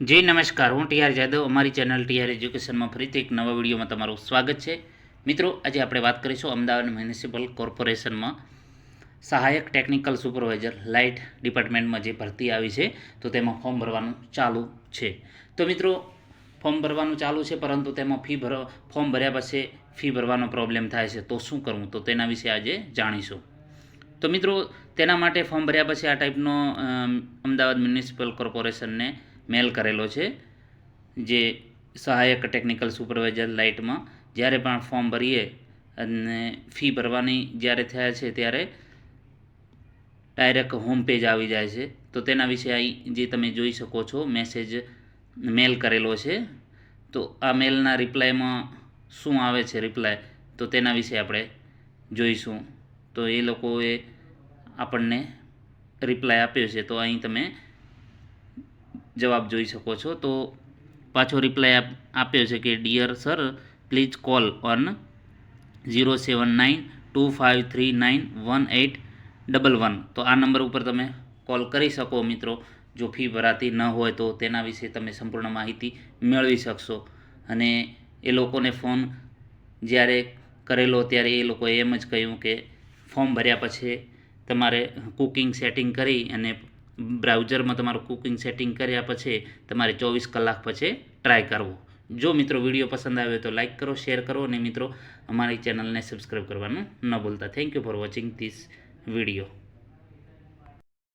જી નમસ્કાર, હું ટીઆર જાદવ, અમારી ચેનલ ટીઆર એજ્યુકેશનમાં ફરીથી એક નવા વિડીયોમાં તમારું સ્વાગત છે. મિત્રો, આજે આપણે વાત કરીશું અમદાવાદ મ્યુનિસિપલ કોર્પોરેશનમાં સહાયક ટેકનિકલ સુપરવાઇઝર લાઇટ ડિપાર્ટમેન્ટમાં જે ભરતી આવી છે, તો તેમાં ફોર્મ ભરવાનું ચાલુ છે. તો મિત્રો, ફોર્મ ભરવાનું ચાલુ છે, પરંતુ તેમાં ફી ભર, ફોર્મ ભર્યા પછી ફી ભરવાનો પ્રોબ્લેમ થાય છે, તો શું કરવું? તો તેના વિશે આજે જાણીશું. તો મિત્રો, તેના માટે ફોર્મ ભર્યા પછી આ ટાઈપનો અમદાવાદ મ્યુનિસિપલ કોર્પોરેશનને મેલ કરેલો છે, જે સહાયક ટેકનિકલ સુપરવાઇઝર લાઇટમાં જ્યારે પણ ફોર્મ ભરીએ અને ફી ભરવાની જ્યારે થયા છે ત્યારે ડાયરેક્ટ હોમ પેજ આવી જાય છે. તો તેના વિશે અહીં જે તમે જોઈ શકો છો મેસેજ મેલ કરેલો છે. તો આ મેલના રિપ્લાયમાં શું આવે છે રિપ્લાય તો તેના વિશે આપણે જોઈશું. તો એ લોકોએ આપણને રિપ્લાય આપ્યો છે. તો અહીં તમે જવાબ જોઈ શકો છો. તો પાછો રિપ્લાય આપ્યો છે કે dear sir please call on zero seven nine two five three nine one eight double one તો આ નંબર ઉપર તમે કોલ કરી શકો મિત્રો, જો ફી ભરાતી ન હોય તો તેના વિશે તમે સંપૂર્ણ માહિતી મેળવી શકશો. અને એ લોકોને ફોન જ્યારે કરેલો ત્યારે એ લોકોએ એમ જ કહ્યું કે, ફોર્મ ભર્યા પછી તમારે કુકિંગ સેટિંગ કરી અને બ્રાઉઝરમાં તમારું કુકિંગ સેટિંગ કર્યા પછી તમારે ચોવીસ કલાક પછી ટ્રાય કરવો. જો મિત્રો વીડિયો પસંદ આવ્યો તો લાઇક કરો, શેર કરો અને મિત્રો અમારી ચેનલને સબસ્ક્રાઈબ કરવાનું ન ભૂલતા. Thank you for watching this video